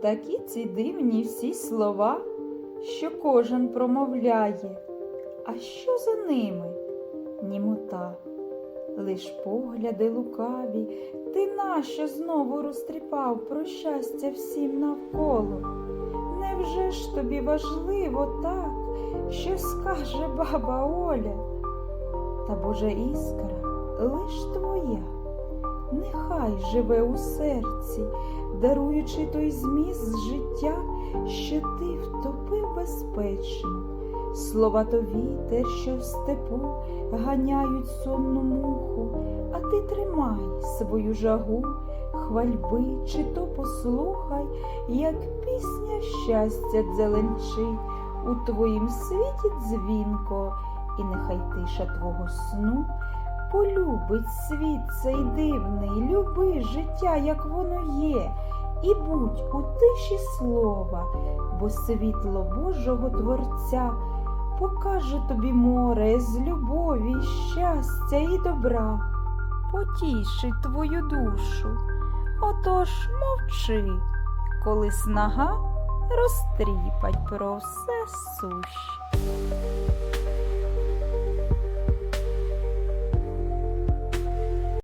Такі ці дивні всі слова, що кожен промовляє, а що за ними? Німота, лиш погляди лукаві, ти нащо знову розтріпав про щастя всім навколо? Невже ж тобі важливо так, що скаже баба Оля? Та Божа іскра лиш твоя, нехай живе у серці, даруючи той зміст життя, що ти втопив безпечно. Слова то вітер, що в степу ганяють сонну муху, а ти тримай свою жагу, хвальби чи то послухай, як пісня щастя дзеленчить у твоїм світі дзвінко, і нехай тиша твого сну полюбить світ цей дивний, люби життя, як воно є, і будь у тиші слова, бо світло Божого Творця покаже тобі море з любові, щастя і добра, потішить твою душу. Отож мовчи, коли снага розтріпать про все суще.